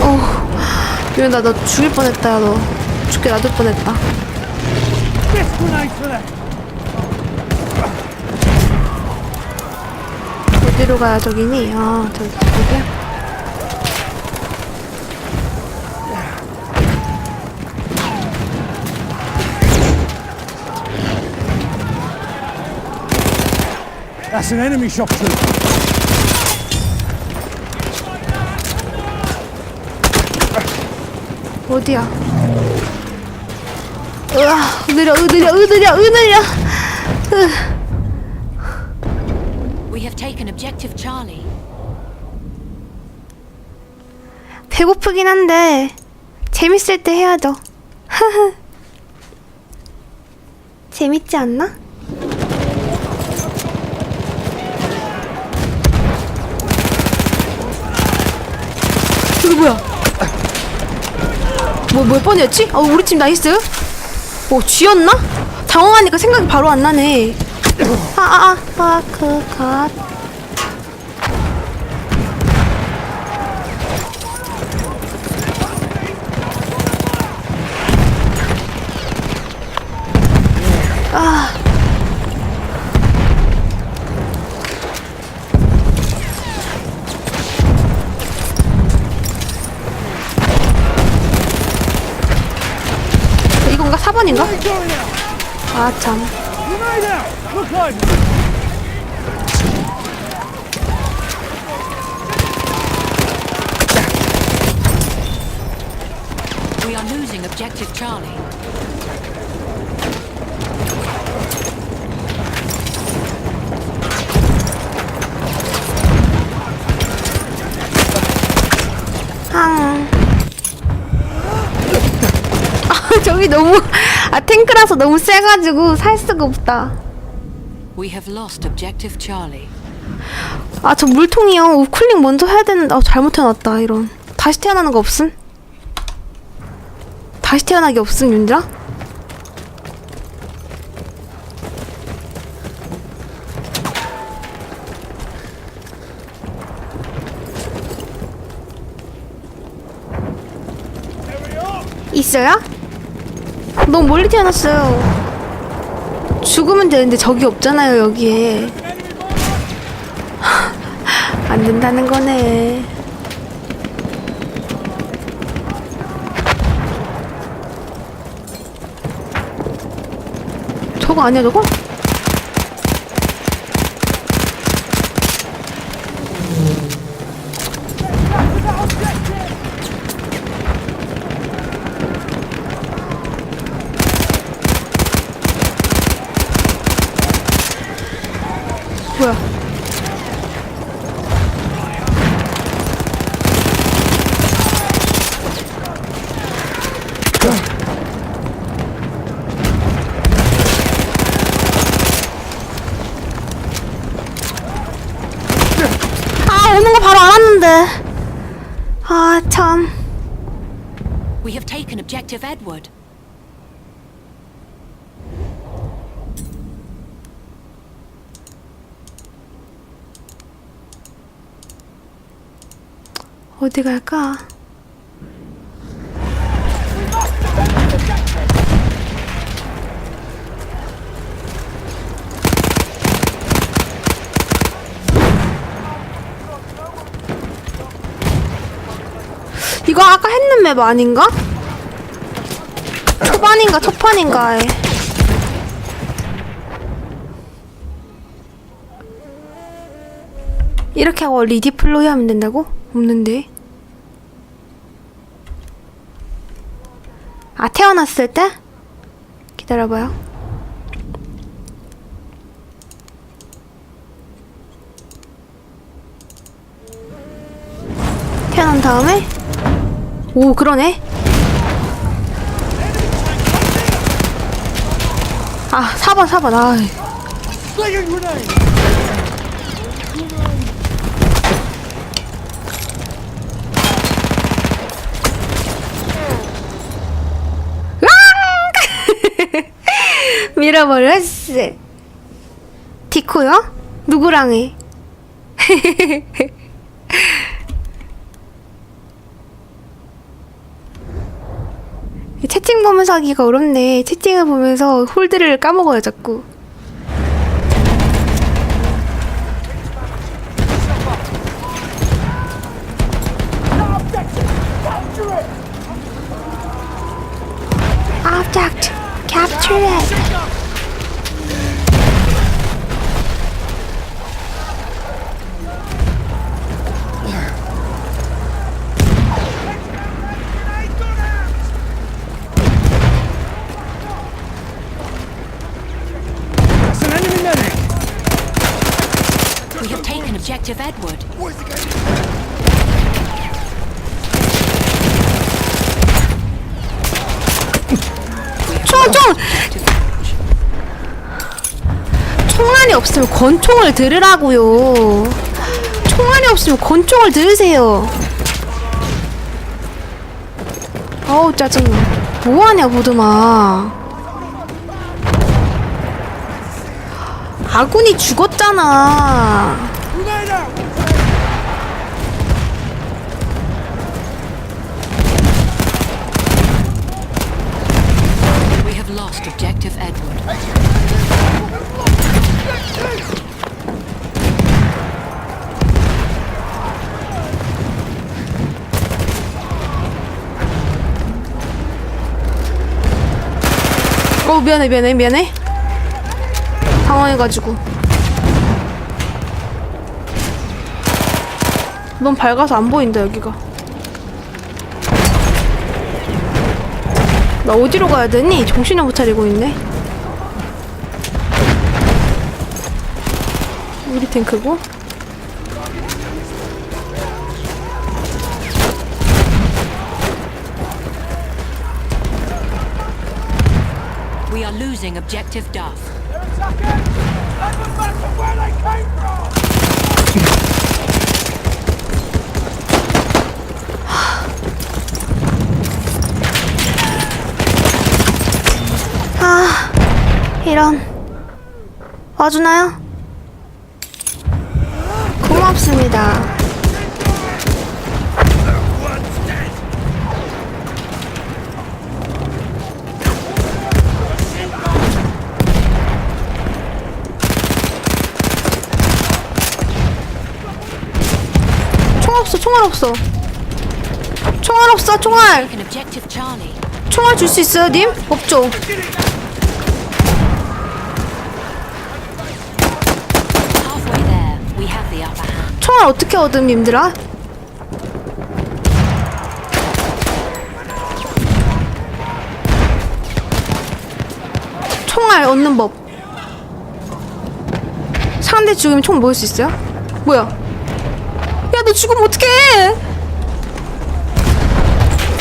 어, 이러다 너 죽일 뻔했다, 야, 너. 죽게 놔둘 뻔했다. 어디로 가야 저기니? 아, 저, 저기야? That's an enemy shock troop. 어디야? 으아, 느려, 으느려, 으느려, 으느려. 으. We have taken objective Charlie. 배고프긴 한데 재밌을 때 해야죠. 재밌지 않나? 뭐야? 뭐몇 번이었지? 어 우리 팀 나이스. 뭐 쥐였나? 당황하니까 생각이 바로 안 나네. 아아아 마크 갓. 아 참. We are losing objective Charlie. 아 저기 너무 아 탱크라서 너무 세가지고 살 수가 없다. We have lost objective Charlie. 아 저 물통이요. 우클릭 먼저 해야 되는데 아 잘못해놨다 이런. 다시 태어나는 거 없음? 다시 태어나기 없음 윤자? 있어요? 너무 멀리 태어났어요. 죽으면 되는데 적이 없잖아요 여기에. 안 된다는 거네. 저거 아니야 저거? 아 참 We have taken objective Edward. 어디 갈까? 아까 했는 맵 아닌가? 초반인가 초판인가에 이렇게 하고 리디플로이 하면 된다고? 없는데 아 태어났을 때? 기다려봐요 태어난 다음에 오 그러네 아 4번 4번 아! 밀어버렸어 디코요? 누구랑 해? 채팅 보면서 하기가 어렵네. 채팅을 보면서 홀드를 까먹어요, 자꾸. Object, capture. Have taken objective Edward. 총, 총! 총알이 없으면 권총을 들으라고요. 총알이 없으면 권총을 들으세요. 어우 짜증나. 뭐하냐 보드마. 아군이 죽었잖아. Grenade out! We have lost objective Edward. 어 미안해 미안해 미안해. 당황해가지고. 넌 밝아서 안 보인다 여기가. 나 어디로 가야 되니? 정신을 못 차리고 있네. 우리 탱크고. We are losing objective Duff. 이런. 와주나요? 고맙습니다. 총알 없어, 총알 없어. 총알 없어, 총알. 총알 줄 수 있어요, 님? 없죠. Halfway there, we have the upper hand. 총알 어떻게 얻음, 님들아? 총알 얻는 법. 상대 죽으면 총 먹을 수 있어요? 뭐야? 야, 너 죽으면 어떡해!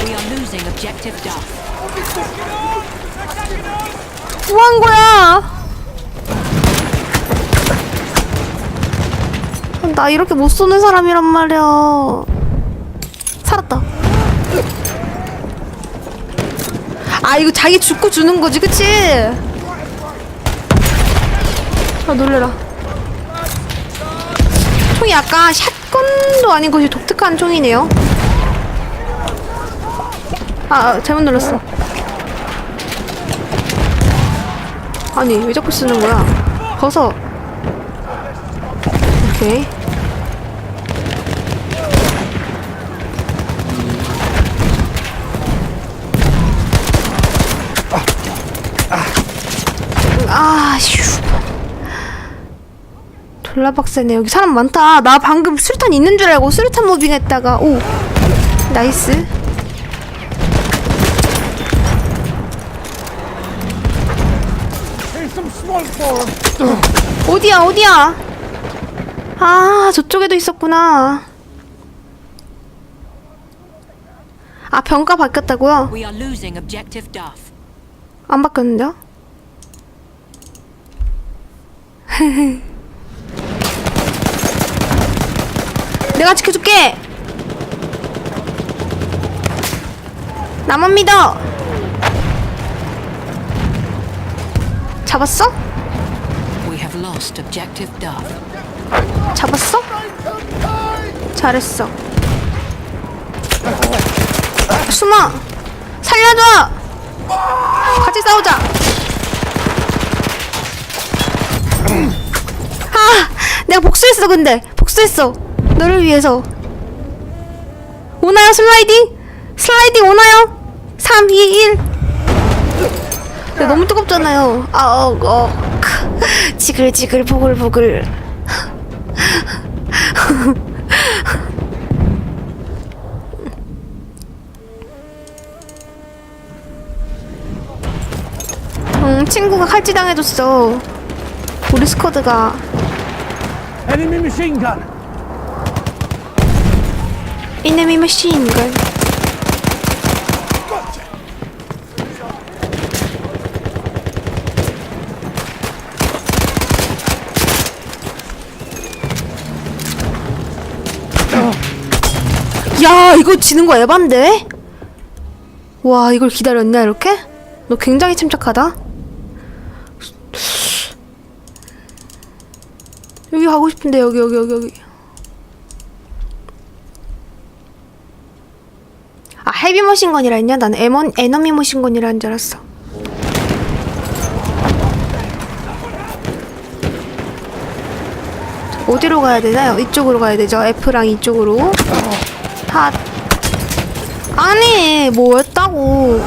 We are losing objective Duff. 뭐한 거야? 나 이렇게 못 쏘는 사람이란 말이야. 살았다. 아, 이거 자기 죽고 주는 거지, 그치? 아, 놀래라. 총이 약간 샷건도 아닌 것이 독특한 총이네요. 아, 아, 잘못 눌렀어. 아니 왜 자꾸 쓰는 거야? 벗어. 오케이. 아, 휴. 졸라 빡세네. 여기 사람 많다. 나 방금 수류탄 있는 줄 알고 수류탄 무빙 했다가, 오. 나이스. Him! 어디야 어디야 아 저쪽에도 있었구나 아 병가 바뀌었다고요? 안 바뀌었는데요? 내가 지켜줄게 나만 믿어 잡았어? We have have lost objective Duff. 잡았어? 잘했어. 숨어! 살려줘! 같이 싸우자! 아! 내가 복수했어, 근데! 복수했어! 너를 위해서. 오나요, 슬라이딩? 슬라이딩 오나요? 3, 2, 1. 근데 너무 뜨겁잖아요. 아, 어, 어. 크. 지글지글, 보글보글. 응, 친구가 칼찌 당해줬어. 우리 스쿼드가. Enemy machine gun. 이네미 머신걸. 야, 이거 지는 거 에반데? 와, 이걸 기다렸냐, 이렇게? 너 굉장히 침착하다. 여기 가고 싶은데, 여기, 여기, 여기, 여기. 헤비 머신건이라 했냐? 나는 에먼, 에너미 머신건이라는 줄 알았어 어디로 가야 되나요? 이쪽으로 가야 되죠 F랑 이쪽으로 핫 아니 뭐였다고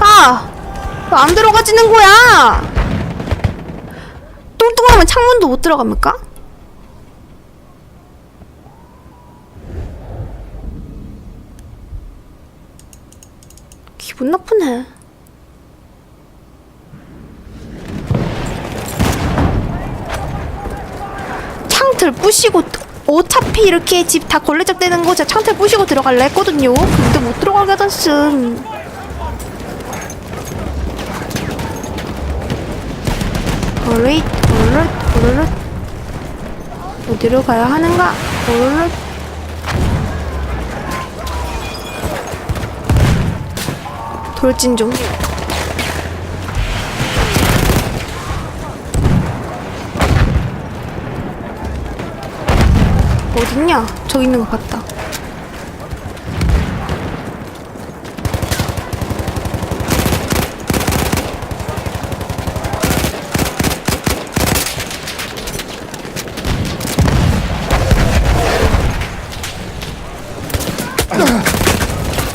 아! 왜 안 들어가지는 거야? 뚱뚱하면 창문도 못 들어갑니까? 기분 나쁘네. 창틀 부시고 어차피 이렇게 집 다 걸레적 되는 거 제가 창틀 부시고 들어갈래 했거든요. 근데 못 들어가게 하던슨. 어릿 어릿 어릿 어디로 가야 하는가? 어릿 돌진 좀. 어딨냐? 저기 있는 거 봤다.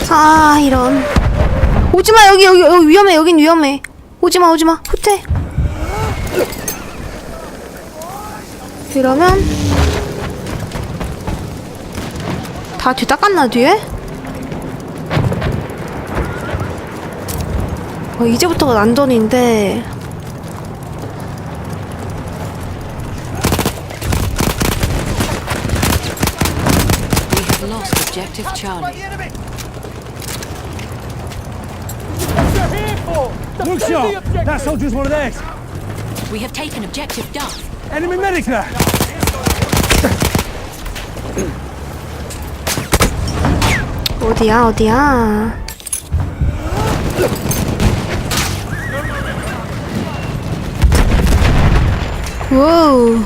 아 이런. 오지마 여기 여기 여기 위험해 여긴 위험해 오지마 오지마 후퇴 이러면 다 뒤닦았나 뒤에? 어, 이제부터가 난전인데 We have lost objective Charlie. Look sharp. That soldier's one of theirs. We have taken objective Duff. Enemy medic there. 어디야 어디야 와우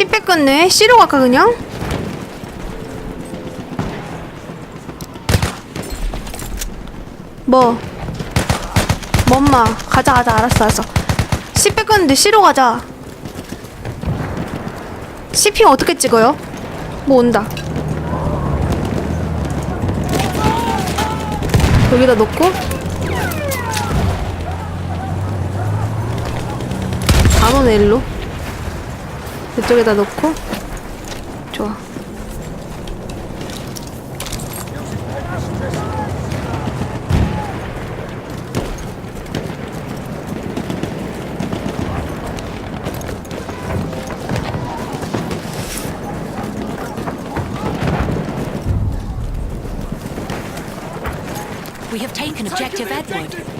C 뺏겼네. C로 갈까 그냥? 뭐? 뭔마. 가자 가자. 알았어 알았어. C 뺏겼는데 C로 가자. C핑 어떻게 찍어요? 뭐 온다. 여기다 놓고. 안 오네 일로 이쪽에다 놓고 좋아 We have taken objective Edward.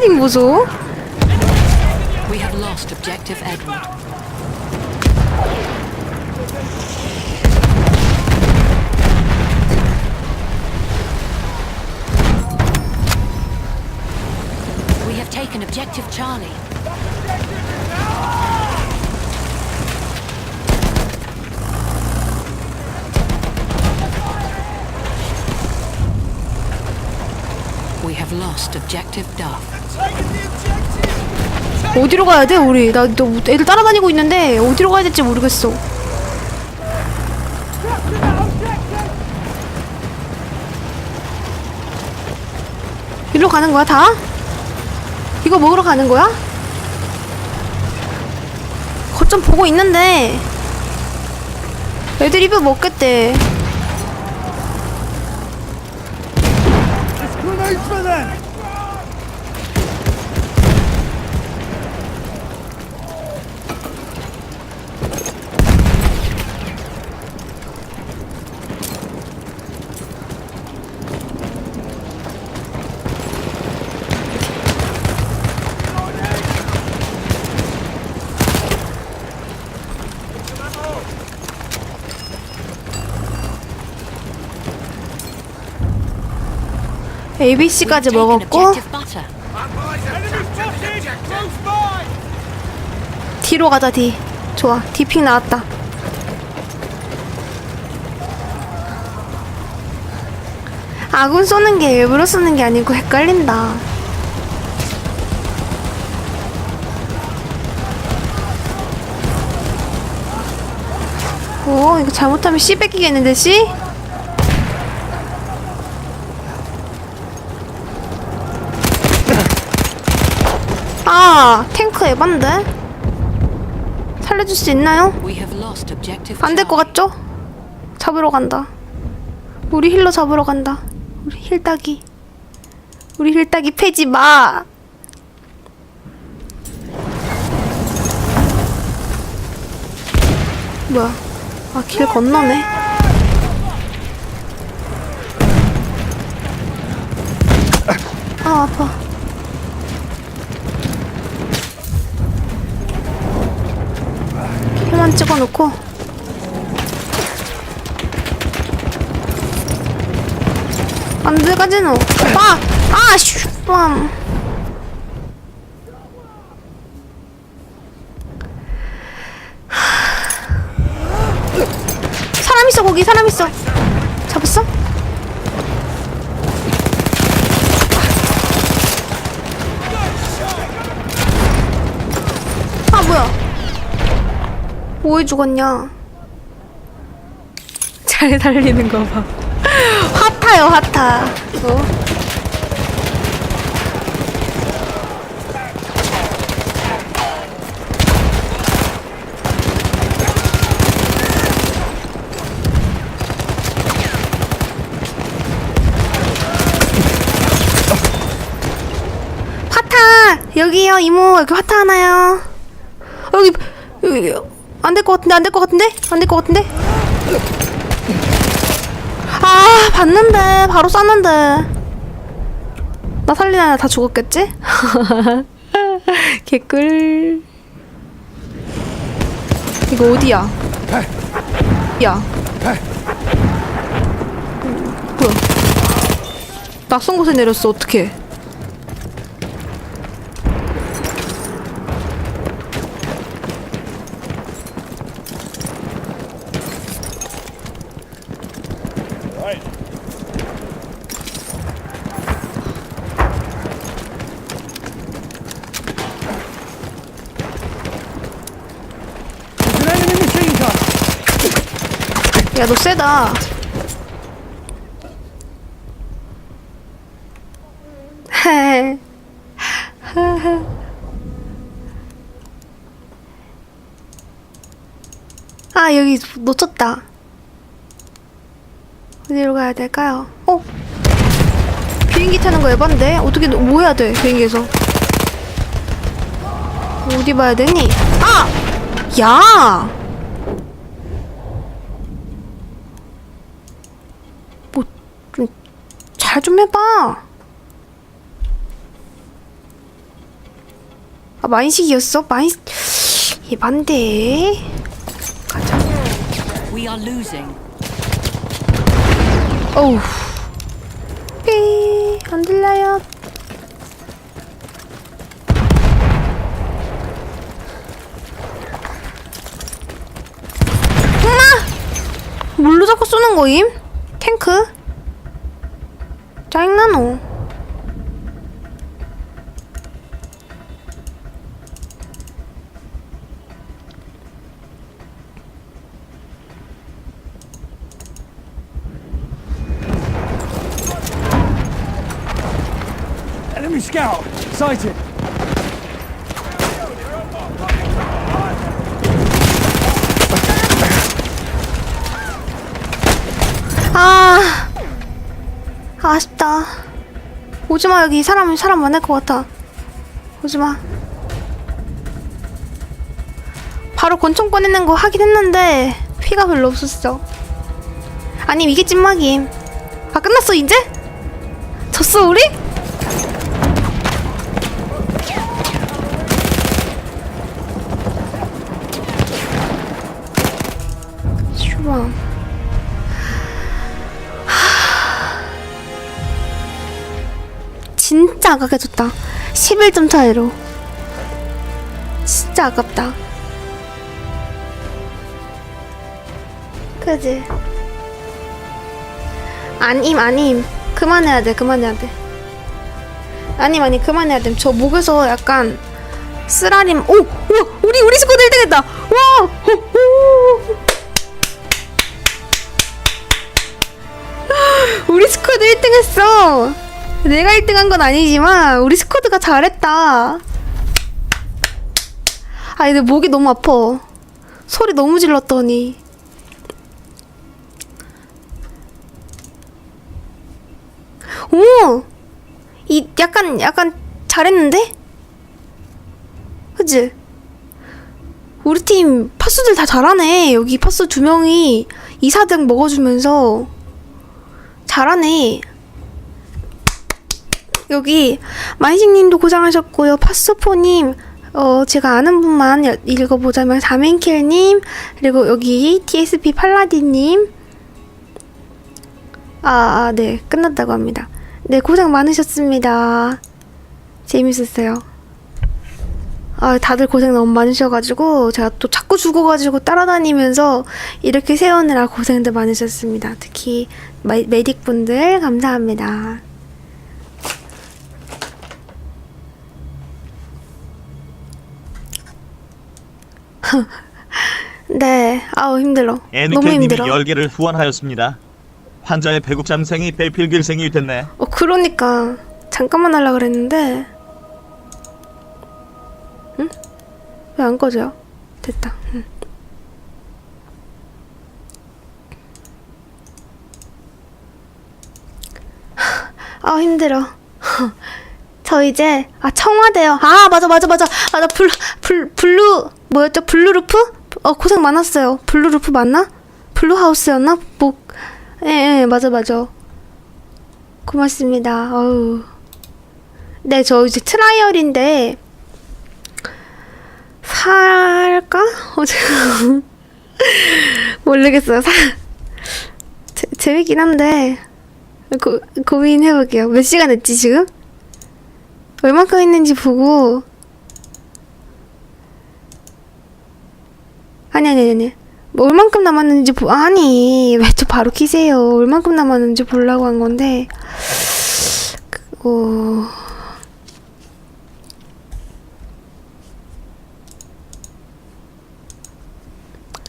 오, 슬라이딩 보소. We have lost objective Edward. We have taken objective Charlie. We have lost objective Duff. 어디로 가야 돼, 우리? 나, 너 애들 따라다니고 있는데, 어디로 가야 될지 모르겠어. 일로 가는 거야, 다? 이거 먹으러 가는 거야? 거점 보고 있는데, 애들 입에 먹겠대. It's grenades for them! ABC까지 먹었고. D로 가자, D. 좋아, D핑 나왔다. 아군 쏘는 게 일부러 쏘는 게 아니고 헷갈린다. 오, 이거 잘못하면 C 뺏기겠는데, C? 탱크 에반데? 살려줄 수 있나요? 안 될 것. 같죠? 잡으러 간다. 우리 힐러 잡으러 간다. 우리 힐따기. 우리 힐따기 패지 마. 뭐야? 아, 길 건너네. 아, 아파. 힐만 찍어놓고 안돼 가지노 아! 아! 슈! 빰 사람 있어 거기 사람 있어? 뭐해 죽었냐? 잘 달리는 거 봐. 핫타요 핫타. 어? 여기요 이모. 여기 화타 하나요. 여기 여기 안 될 것 같은데 안 될 것 같은데? 안 될 것 같은데? 아 봤는데. 바로 쐈는데. 나 살리나 다 죽었겠지? 개꿀. 이거 어디야? 야. 음, 뭐야? 낯선 곳에 내렸어. 어떡해 야, 너 세다. 아, 여기 놓쳤다. 어디로 가야 될까요? 어? 비행기 타는 거 에반데? 어떻게, 뭐 해야 돼, 비행기에서? 어디 봐야 되니? 아! 야! 뭐, 좀, 잘 좀 해봐. 아, 만식이었어? 만, 예반데. 가자. 어우. 삐, 안 들려요. 엄마! 뭘로 자꾸 쏘는 거임? 탱크? 짜증나노. Enemy scout! Sighted! 오지마 여기 사람 사람 많을 것 같아. 오지마. 바로 권총 꺼내는 거 하긴 했는데 피가 별로 없었어. 아니 이게 찐막임. 아 끝났어 이제? 졌어 우리? 진짜 아깝게 졌다. 11점 차이로. 진짜 아깝다. 그지? 아님, 아님. 그만해야 돼, 그만해야 돼. 아님, 아니, 그만해야 돼. 저 목에서 약간 쓰라림. 오! 우와! 우리, 우리 스쿼드 1등 했다! 와! 호, 호. 우리 스쿼드 1등 했어! 내가 1등 한 건 아니지만 우리 스쿼드가 잘했다. 아 근데 목이 너무 아파. 소리 너무 질렀더니. 오! 이 약간 약간 잘했는데? 그치? 우리 팀 파수들 다 잘하네. 여기 파수 두 명이 2, 4등 먹어주면서 잘하네. 여기 만식님도 고생하셨고요. 파스포님, 어 제가 아는 분만 여- 읽어보자면 사맨킬님 그리고 여기 TSP 팔라디님. 아, 아, 네 끝났다고 합니다. 네 고생 많으셨습니다. 재밌었어요. 아, 다들 고생 너무 많으셔가지고 제가 또 자꾸 죽어가지고 따라다니면서 이렇게 세우느라 고생들 많으셨습니다. 특히 마- 메딕분들 감사합니다. 네, 아우 힘들어. 너무 힘들어. 10개를 후원하였습니다. 환자의 배국 잠생이 배필길생이 됐네. 어, 그러니까 잠깐만 하려 그랬는데, 응? 왜 안 꺼져? 됐다. 응. 아 힘들어. 저 이제 아 청와대요. 아 맞아 맞아 맞아. 아나 블루 블 블루 뭐였죠? 블루루프? 어 고생 많았어요. 블루루프 맞나? 블루하우스였나? 뭐 예, 예 맞아 맞아. 고맙습니다. 어우. 네, 저 이제 트라이얼인데 살까? 어제 모르겠어요. 사 재, 재밌긴 한데 고, 고민해볼게요. 몇 시간 했지 지금? 얼마큼 했는지 보고 아니 아니 아니, 뭐 얼만큼 남았는지 보 아니 왜또 바로 키세요 얼만큼 남았는지 보려고 한 건데 그, 어...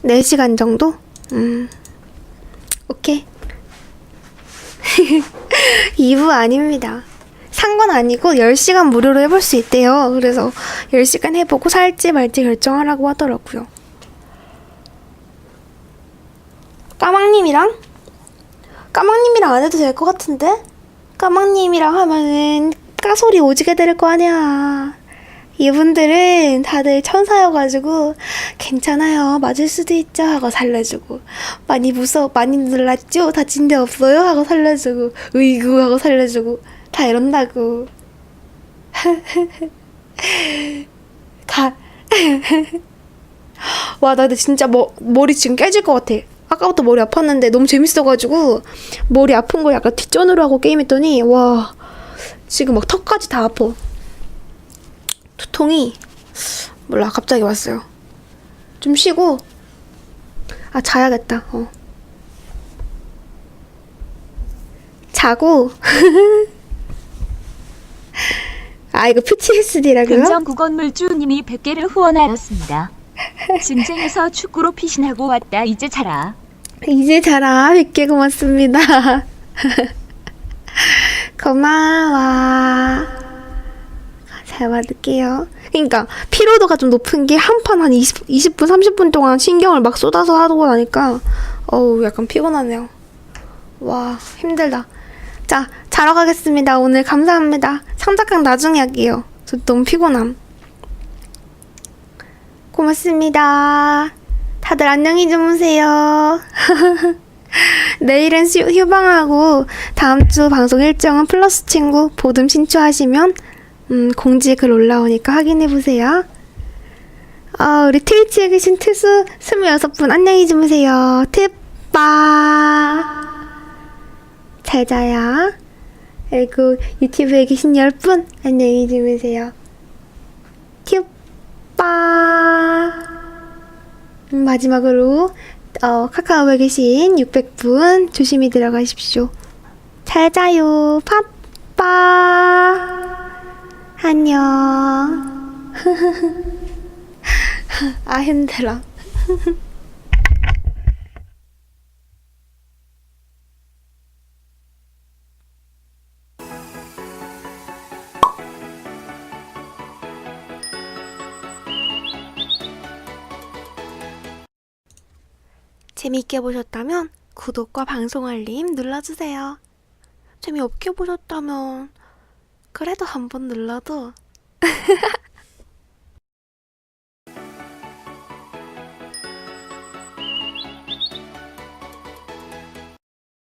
네 시간 정도? 음 오케이. 2부 아닙니다. 산 건 아니고 10시간 무료로 해볼 수 있대요. 그래서 10시간 해보고 살지 말지 결정하라고 하더라고요. 까망님이랑? 까망님이랑 안 해도 될 것 같은데? 까망님이랑 하면은 까소리 오지게 들을 거 아니야. 이분들은 다들 천사여가지고 괜찮아요 맞을 수도 있죠 하고 살려주고 많이 무서워 많이 놀랐죠 다친 데 없어요 하고 살려주고 으이구 하고 살려주고 다 이런다고 가 와, 나 근데 진짜 머, 머리 지금 깨질 것 같아. 아까부터 머리 아팠는데 너무 재밌어가지고 머리 아픈 걸 약간 뒷전으로 하고 게임했더니 와 지금 막 턱까지 다 아파. 두통이 몰라 갑자기 왔어요. 좀 쉬고 아 자야겠다. 어. 자고 아 이거 PTSD라고요? 근정 국원물주님이 100개를 후원하였습니다. 진쟁에서 축구로 피신하고 왔다 이제 자라. 이제 자라 100개 고맙습니다. 고마워. 잘 받을게요. 그러니까 피로도가 좀 높은 게 한 판 한 20, 20분 30분 동안 신경을 막 쏟아서 하고 나니까 어우 약간 피곤하네요. 와 힘들다. 자 자러 가겠습니다. 오늘 감사합니다. 상작강 나중에 할게요. 저 너무 피곤함. 고맙습니다. 다들 안녕히 주무세요. 내일은 휴, 휴방하고 다음 주 방송 일정은 플러스 친구 보듬 신청하시면 음, 공지에 글 올라오니까 확인해 보세요. 아, 우리 트위치에 계신 트수 26분 안녕히 주무세요. 트빠 잘 자요. 그리고 유튜브에 계신 10분 안녕히 주무세요. 튜빠 음, 마지막으로 어, 카카오에 계신 600분 조심히 들어가십시오. 잘 자요. 파빠. 안녕. 아 힘들어. 재미있게 보셨다면 구독과 방송 알림 눌러주세요. 재미없게 보셨다면 그래도 한번 눌러도